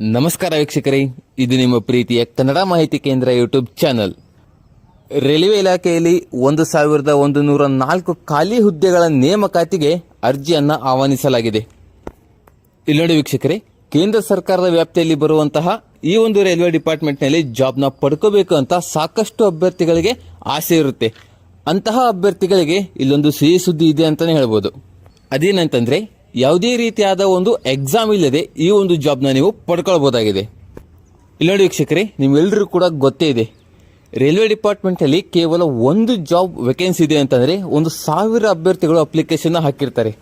ನಮಸ್ಕಾರ ವೀಕ್ಷಕರೇ, ಇದು ನಿಮ್ಮ ಪ್ರೀತಿಯ ಕನ್ನಡ ಮಾಹಿತಿ ಕೇಂದ್ರ ಯೂಟ್ಯೂಬ್ ಚಾನಲ್. ರೈಲ್ವೆ ಇಲಾಖೆಯಲ್ಲಿ ಒಂದು ಸಾವಿರದ ಒಂದು ನೂರ ನಾಲ್ಕು ಖಾಲಿ ಹುದ್ದೆಗಳ ನೇಮಕಾತಿಗೆ ಅರ್ಜಿಯನ್ನು ಆಹ್ವಾನಿಸಲಾಗಿದೆ. ಇಲ್ಲಿ ನೋಡಿ ವೀಕ್ಷಕರೇ, ಕೇಂದ್ರ ಸರ್ಕಾರದ ವ್ಯಾಪ್ತಿಯಲ್ಲಿ ಬರುವಂತಹ ಈ ಒಂದು ರೈಲ್ವೆ ಡಿಪಾರ್ಟ್ಮೆಂಟ್ನಲ್ಲಿ ಜಾಬ್ನ ಪಡ್ಕೋಬೇಕು ಅಂತ ಸಾಕಷ್ಟು ಅಭ್ಯರ್ಥಿಗಳಿಗೆ ಆಸೆ ಇರುತ್ತೆ. ಅಂತಹ ಅಭ್ಯರ್ಥಿಗಳಿಗೆ ಇಲ್ಲೊಂದು ಸಿಹಿ ಸುದ್ದಿ ಇದೆ ಅಂತಲೇ ಹೇಳ್ಬೋದು. ಅದೇನಂತಂದ್ರೆ ಯಾವುದೇ ರೀತಿಯಾದ ಒಂದು ಎಕ್ಸಾಮ್ ಇಲ್ಲದೆ ಈ ಒಂದು ಜಾಬ್ನ ನೀವು ಪಡ್ಕೊಳ್ಬೋದಾಗಿದೆ. ಇಲ್ಲ ನೋಡಿ ವೀಕ್ಷಕರೇ ನಿಮ್ಮೆಲ್ಲರಿಗೂ ಕೂಡ ಗೊತ್ತೇ ಇದೆ. ರೈಲ್ವೆ ಡಿಪಾರ್ಟ್ಮೆಂಟಲ್ಲಿ ಕೇವಲ ಒಂದು ಜಾಬ್ ವೇಕೆನ್ಸಿ ಇದೆ ಅಂತಂದರೆ ಒಂದು ಸಾವಿರ ಅಭ್ಯರ್ಥಿಗಳು ಅಪ್ಲಿಕೇಶನ್ನ ಹಾಕಿರ್ತಾರೆ.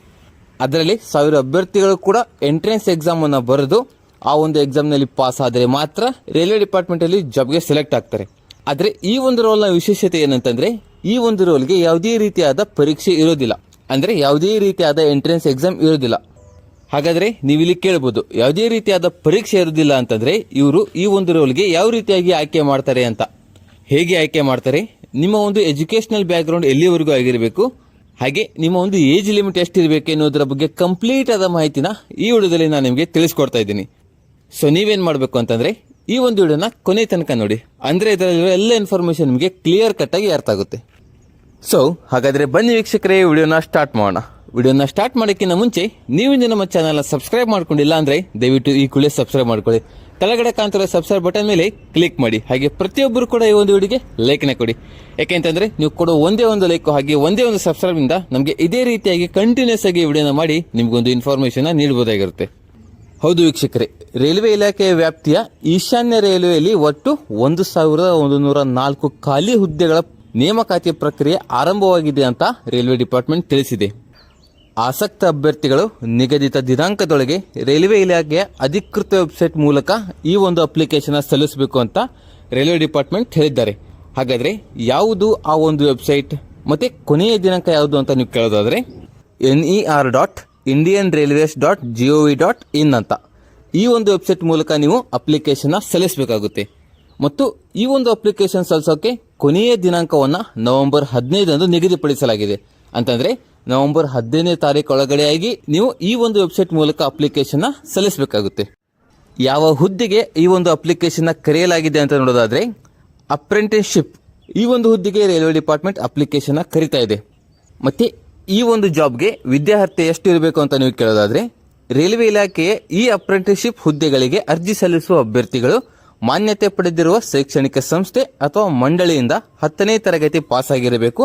ಅದರಲ್ಲಿ ಸಾವಿರ ಅಭ್ಯರ್ಥಿಗಳು ಕೂಡ ಎಂಟ್ರೆನ್ಸ್ ಎಕ್ಸಾಮನ್ನು ಬರೆದು ಆ ಒಂದು ಎಕ್ಸಾಮ್ನಲ್ಲಿ ಪಾಸ್ ಆದರೆ ಮಾತ್ರ ರೈಲ್ವೆ ಡಿಪಾರ್ಟ್ಮೆಂಟಲ್ಲಿ ಜಾಬ್ಗೆ ಸೆಲೆಕ್ಟ್ ಆಗ್ತಾರೆ. ಆದರೆ ಈ ಒಂದು ರೋಲ್ನ ವಿಶೇಷತೆ ಏನಂತಂದರೆ, ಈ ಒಂದು ರೋಲ್ಗೆ ಯಾವುದೇ ರೀತಿಯಾದ ಪರೀಕ್ಷೆ ಇರೋದಿಲ್ಲ. ಅಂದರೆ ಯಾವುದೇ ರೀತಿಯಾದ ಎಂಟ್ರೆನ್ಸ್ ಎಕ್ಸಾಮ್ ಇರೋದಿಲ್ಲ ಹಾಗಾದರೆ ನೀವು ಇಲ್ಲಿ ಕೇಳಬಹುದು ಯಾವುದೇ ರೀತಿಯಾದ ಪರೀಕ್ಷೆ ಇರೋದಿಲ್ಲ ಅಂತಂದರೆ ಇವರು ಈ ಒಂದು ರೋಲ್ಗೆ ಯಾವ ರೀತಿಯಾಗಿ ಆಯ್ಕೆ ಮಾಡ್ತಾರೆ ಅಂತ. ಹೇಗೆ ಆಯ್ಕೆ ಮಾಡ್ತಾರೆ? ನಿಮ್ಮ ಒಂದು ಎಜುಕೇಶನಲ್ ಬ್ಯಾಕ್ಗ್ರೌಂಡ್ ಎಲ್ಲಿವರೆಗೂ ಆಗಿರಬೇಕು? ಹಾಗೆ ನಿಮ್ಮ ಒಂದು ಏಜ್ ಲಿಮಿಟ್ ಎಷ್ಟಿರಬೇಕು ಅನ್ನೋದರ ಬಗ್ಗೆ ಕಂಪ್ಲೀಟ್ ಆದ ಮಾಹಿತಿನ ಈ ವಿಡಿಯೋದಲ್ಲಿ ನಾನು ನಿಮಗೆ ತಿಳಿಸ್ಕೊಡ್ತಾ ಇದ್ದೀನಿ. ಸೊ ನೀವೇನು ಮಾಡಬೇಕು ಅಂತಂದರೆ ಈ ಒಂದು ವಿಡಿಯೋನ ಕೊನೆ ತನಕ ನೋಡಿ. ಅಂದರೆ ಇದರಲ್ಲಿರೋ ಎಲ್ಲ ಇನ್ಫಾರ್ಮೇಶನ್ ನಿಮಗೆ ಕ್ಲಿಯರ್ ಕಟ್ಟಾಗಿ ಅರ್ಥ ಆಗುತ್ತೆ. ಸೊ ಹಾಗಾದರೆ ಬನ್ನಿ ವೀಕ್ಷಕರೇ, ವಿಡಿಯೋನ ಸ್ಟಾರ್ಟ್ ಮಾಡೋಣ. ವಿಡಿಯೋನ ಸ್ಟಾರ್ಟ್ ಮಾಡೋಕ್ಕಿಂತ ಮುಂಚೆ, ನೀವು ನಮ್ಮ ಚಾನಲ್ನ ಸಬ್ಸ್ಕ್ರೈಬ್ ಮಾಡ್ಕೊಂಡಿಲ್ಲ ಅಂದರೆ ದಯವಿಟ್ಟು ಈ ಕೂಡಲೇ ಸಬ್ಸ್ಕ್ರೈಬ್ ಮಾಡ್ಕೊಳ್ಳಿ. ಕೆಳಗಡೆ ಕಾಣ್ತಿರೋ ಸಬ್ಸ್ಕ್ರೈಬ್ ಬಟನ್ ಮೇಲೆ ಕ್ಲಿಕ್ ಮಾಡಿ. ಹಾಗೆ ಪ್ರತಿಯೊಬ್ಬರು ಕೂಡ ಈ ಒಂದು ವಿಡಿಯೋಗೆ ಲೈಕ್ನ ಕೊಡಿ. ಯಾಕೆಂತಂದರೆ ನೀವು ಕೊಡೋ ಒಂದೇ ಒಂದು ಲೈಕ್ ಹಾಗೆ ಒಂದೇ ಒಂದು ಸಬ್ಸ್ಕ್ರೈಬಿಂದ ನಮಗೆ ಇದೇ ರೀತಿಯಾಗಿ ಕಂಟಿನ್ಯೂಸ್ ಆಗಿ ವಿಡಿಯೋನ ಮಾಡಿ ನಿಮಗೊಂದು ಇನ್ಫಾರ್ಮೇಷನ್ನ ನೀಡಬಹುದಾಗಿರುತ್ತೆ ಹೌದು ವೀಕ್ಷಕರೇ, ರೈಲ್ವೆ ಇಲಾಖೆಯ ವ್ಯಾಪ್ತಿಯ ಈಶಾನ್ಯ ರೈಲ್ವೆಯಲ್ಲಿ ಒಟ್ಟು ಒಂದು ಸಾವಿರದ ಒಂದು ನೂರ ನಾಲ್ಕು ಖಾಲಿ ಹುದ್ದೆಗಳ ನೇಮಕಾತಿ ಪ್ರಕ್ರಿಯೆ ಆರಂಭವಾಗಿದೆ ಅಂತ ರೈಲ್ವೆ ಡಿಪಾರ್ಟ್ಮೆಂಟ್ ತಿಳಿಸಿದೆ. ಆಸಕ್ತ ಅಭ್ಯರ್ಥಿಗಳು ನಿಗದಿತ ದಿನಾಂಕದೊಳಗೆ ರೈಲ್ವೆ ಇಲಾಖೆಯ ಅಧಿಕೃತ ವೆಬ್ಸೈಟ್ ಮೂಲಕ ಈ ಒಂದು ಅಪ್ಲಿಕೇಶನ್ ಸಲ್ಲಿಸಬೇಕು ಅಂತ ರೈಲ್ವೆ ಡಿಪಾರ್ಟ್ಮೆಂಟ್ ಹೇಳಿದ್ದಾರೆ. ಹಾಗಾದರೆ ಯಾವುದು ಆ ಒಂದು ವೆಬ್ಸೈಟ್? ಮತ್ತೆ ಕೊನೆಯ ದಿನಾಂಕ ಯಾವುದು ಅಂತ ನೀವು ಕೇಳೋದಾದರೆ N E R dot Indian railways dot G O V dot in ಅಂತ ಈ ಒಂದು ವೆಬ್ಸೈಟ್ ಮೂಲಕ ನೀವು ಅಪ್ಲಿಕೇಶನ್ ಸಲ್ಲಿಸಬೇಕಾಗುತ್ತೆ. ಮತ್ತು ಈ ಒಂದು ಅಪ್ಲಿಕೇಶನ್ ಸಲ್ಲಿಸೋಕೆ ಕೊನೆಯ ದಿನಾಂಕವನ್ನು ನವೆಂಬರ್ ಹದಿನೈದರಂದು ನಿಗದಿಪಡಿಸಲಾಗಿದೆ. ಅಂತಂದರೆ ನವೆಂಬರ್ ಹದಿನೈದನೇ ತಾರೀಕು ಒಳಗಡೆಯಾಗಿ ನೀವು ಈ ಒಂದು ವೆಬ್ಸೈಟ್ ಮೂಲಕ ಅಪ್ಲಿಕೇಶನ್ನ ಸಲ್ಲಿಸಬೇಕಾಗುತ್ತೆ. ಯಾವ ಹುದ್ದೆಗೆ ಈ ಒಂದು ಅಪ್ಲಿಕೇಶನ್ನ ಕರೆಯಲಾಗಿದೆ ಅಂತ ನೋಡೋದಾದರೆ ಅಪ್ರೆಂಟಿಸ್ಶಿಪ್ ಈ ಒಂದು ಹುದ್ದೆಗೆ ರೈಲ್ವೆ ಡಿಪಾರ್ಟ್ಮೆಂಟ್ ಅಪ್ಲಿಕೇಶನ್ನ ಕರಿತಾ ಇದೆ. ಮತ್ತು ಈ ಒಂದು ಜಾಬ್ಗೆ ವಿದ್ಯಾರ್ಥಿ ಎಷ್ಟು ಇರಬೇಕು ಅಂತ ನೀವು ಕೇಳೋದಾದರೆ ರೈಲ್ವೆ ಇಲಾಖೆಯ ಈ ಅಪ್ರೆಂಟಿಸ್ಶಿಪ್ ಹುದ್ದೆಗಳಿಗೆ ಅರ್ಜಿ ಸಲ್ಲಿಸುವ ಅಭ್ಯರ್ಥಿಗಳು ಮಾನ್ಯತೆ ಪಡೆದಿರುವ ಶೈಕ್ಷಣಿಕ ಸಂಸ್ಥೆ ಅಥವಾ ಮಂಡಳಿಯಿಂದ ಹತ್ತನೇ ತರಗತಿ ಪಾಸ್ ಆಗಿರಬೇಕು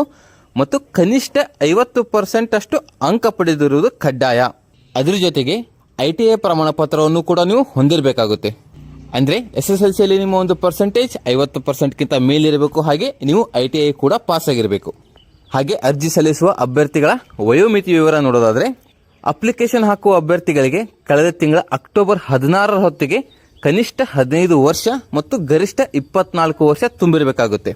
ಮತ್ತು ಕನಿಷ್ಠ ಐವತ್ತು ಪರ್ಸೆಂಟ್ ಅಷ್ಟು ಅಂಕ ಪಡೆದಿರುವುದು ಕಡ್ಡಾಯ. ಅದರ ಜೊತೆಗೆ ಐ ಟಿ ಐ ಪ್ರಮಾಣ ಪತ್ರವನ್ನು ಕೂಡ ನೀವು ಹೊಂದಿರಬೇಕಾಗುತ್ತೆ. ಅಂದ್ರೆ ಎಸ್ ಎಸ್ ಎಲ್ ಸಿಯಲ್ಲಿ ನಿಮ್ಮ ಒಂದು ಪರ್ಸೆಂಟೇಜ್ ಐವತ್ತು ಪರ್ಸೆಂಟ್ಗಿಂತ ಮೇಲಿರಬೇಕು, ಹಾಗೆ ನೀವು ಐ ಟಿ ಐ ಕೂಡ ಪಾಸ್ ಆಗಿರಬೇಕು ಹಾಗೆ ಅರ್ಜಿ ಸಲ್ಲಿಸುವ ಅಭ್ಯರ್ಥಿಗಳ ವಯೋಮಿತಿ ವಿವರ ನೋಡೋದಾದ್ರೆ, ಅಪ್ಲಿಕೇಶನ್ ಹಾಕುವ ಅಭ್ಯರ್ಥಿಗಳಿಗೆ ಕಳೆದ ತಿಂಗಳ ಅಕ್ಟೋಬರ್ ಹದಿನಾರರ ಹೊತ್ತಿಗೆ ಕನಿಷ್ಠ ಹದಿನೈದು ವರ್ಷ ಮತ್ತು ಗರಿಷ್ಠ ಇಪ್ಪತ್ನಾಲ್ಕು ವರ್ಷ ತುಂಬಿರಬೇಕಾಗುತ್ತೆ.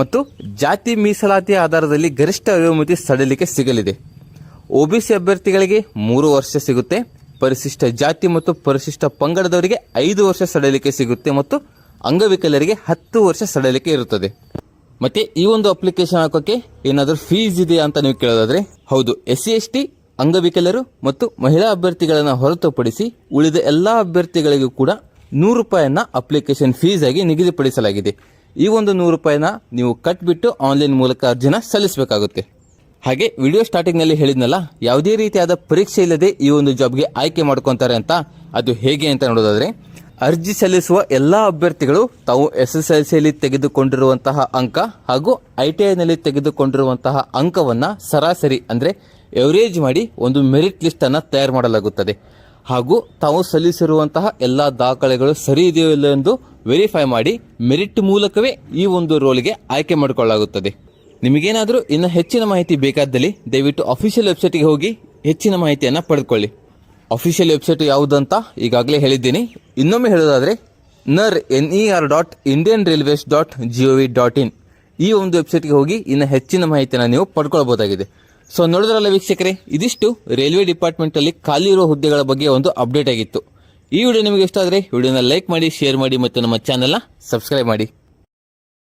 ಮತ್ತು ಜಾತಿ ಮೀಸಲಾತಿ ಆಧಾರದಲ್ಲಿ ಗರಿಷ್ಠ ಅಯೋಮತಿ ಸಡಿಲಿಕೆ ಸಿಗಲಿದೆ. ಒಬಿಸಿ ಅಭ್ಯರ್ಥಿಗಳಿಗೆ ಮೂರು ವರ್ಷ ಸಿಗುತ್ತೆ. ಪರಿಶಿಷ್ಟ ಜಾತಿ ಮತ್ತು ಪರಿಶಿಷ್ಟ ಪಂಗಡದವರಿಗೆ ಐದು ವರ್ಷ ಸಡಲಿಕೆ ಸಿಗುತ್ತೆ ಮತ್ತು ಅಂಗವಿಕಲರಿಗೆ ಹತ್ತು ವರ್ಷ ಸಡಲಿಕೆ ಇರುತ್ತದೆ. ಮತ್ತೆ ಈ ಒಂದು ಅಪ್ಲಿಕೇಶನ್ ಹಾಕೋಕೆ ಏನಾದರೂ ಫೀಸ್ ಇದೆಯಾ ಅಂತ ನೀವು ಕೇಳೋದಾದ್ರೆ, ಹೌದು ಎಸ್ ಸಿ ಎಸ್ ಟಿ ಅಂಗವಿಕಲರು ಮತ್ತು ಮಹಿಳಾ ಅಭ್ಯರ್ಥಿಗಳನ್ನು ಹೊರತುಪಡಿಸಿ ಉಳಿದ ಎಲ್ಲಾ ಅಭ್ಯರ್ಥಿಗಳಿಗೂ ಕೂಡ ನೂರು ರೂಪಾಯಿಯನ್ನ ಅಪ್ಲಿಕೇಶನ್ ಫೀಸ್ ಆಗಿ ನಿಗದಿಪಡಿಸಲಾಗಿದೆ. ಈ ಒಂದು ನೂರು ರೂಪಾಯಿನ ನೀವು ಕಟ್ಬಿಟ್ಟು ಆನ್ಲೈನ್ ಮೂಲಕ ಅರ್ಜಿನ ಸಲ್ಲಿಸಬೇಕಾಗುತ್ತೆ. ಹಾಗೆ ವಿಡಿಯೋ ಸ್ಟಾರ್ಟಿಂಗ್ನಲ್ಲಿ ಹೇಳಿದ್ನಲ್ಲ, ಯಾವುದೇ ರೀತಿಯಾದ ಪರೀಕ್ಷೆ ಇಲ್ಲದೆ ಈ ಒಂದು ಜಾಬ್ಗೆ ಆಯ್ಕೆ ಮಾಡ್ಕೊಂತಾರೆ ಅಂತ, ಅದು ಹೇಗೆ ಅಂತ ನೋಡೋದಾದ್ರೆ, ಅರ್ಜಿ ಸಲ್ಲಿಸುವ ಎಲ್ಲಾ ಅಭ್ಯರ್ಥಿಗಳು ತಾವು ಎಸ್ ಎಸ್ ಎಲ್ ಸಿಯಲ್ಲಿ ತೆಗೆದುಕೊಂಡಿರುವಂತಹ ಅಂಕ ಹಾಗೂ ಐ ಟಿ ಐನಲ್ಲಿ ತೆಗೆದುಕೊಂಡಿರುವಂತಹ ಅಂಕವನ್ನ ಸರಾಸರಿ ಅಂದ್ರೆ ಎವರೇಜ್ ಮಾಡಿ ಒಂದು ಮೆರಿಟ್ ಲಿಸ್ಟ್ ಅನ್ನ ತಯಾರು ಮಾಡಲಾಗುತ್ತದೆ. ಹಾಗೂ ತಾವು ಸಲ್ಲಿಸಿರುವಂತಹ ಎಲ್ಲ ದಾಖಲೆಗಳು ಸರಿ ಇದೆಯೋ ಇಲ್ಲ ಎಂದು ವೆರಿಫೈ ಮಾಡಿ ಮೆರಿಟ್ ಮೂಲಕವೇ ಈ ಒಂದು ರೋಲ್ಗೆ ಆಯ್ಕೆ ಮಾಡಿಕೊಳ್ಳಲಾಗುತ್ತದೆ. ನಿಮಗೇನಾದರೂ ಇನ್ನು ಹೆಚ್ಚಿನ ಮಾಹಿತಿ ಬೇಕಾದಲ್ಲಿ ದಯವಿಟ್ಟು ಅಫಿಷಿಯಲ್ ವೆಬ್ಸೈಟ್ಗೆ ಹೋಗಿ ಹೆಚ್ಚಿನ ಮಾಹಿತಿಯನ್ನು ಪಡೆದುಕೊಳ್ಳಿ. ಅಫಿಷಿಯಲ್ ವೆಬ್ಸೈಟ್ ಯಾವುದಂತ ಈಗಾಗಲೇ ಹೇಳಿದ್ದೀನಿ. ಇನ್ನೊಮ್ಮೆ ಹೇಳೋದಾದರೆ ನರ್ N E R dot Indian railways dot G O V dot in ಈ ಒಂದು ವೆಬ್ಸೈಟ್ಗೆ ಹೋಗಿ ಇನ್ನು ಹೆಚ್ಚಿನ ಮಾಹಿತಿಯನ್ನು ನೀವು ಪಡ್ಕೊಳ್ಬಹುದಾಗಿದೆ ಸೊ ನೋಡಿದ್ರಲ್ಲ ವೀಕ್ಷಕರೇ, ಇದಿಷ್ಟು ರೈಲ್ವೆ ಡಿಪಾರ್ಟ್ಮೆಂಟ್ ಅಲ್ಲಿ ಖಾಲಿ ಇರುವ ಹುದ್ದೆಗಳ ಬಗ್ಗೆ ಒಂದು ಅಪ್ಡೇಟ್ ಆಗಿತ್ತು. ಈ ವಿಡಿಯೋ ನಿಮಗೆ ಇಷ್ಟ ಆದರೆ ವಿಡಿಯೋನ ಲೈಕ್ ಮಾಡಿ ಶೇರ್ ಮಾಡಿ ಮತ್ತು ನಮ್ಮ ಚಾನೆಲ್ನ ಸಬ್ಸ್ಕ್ರೈಬ್ ಮಾಡಿ.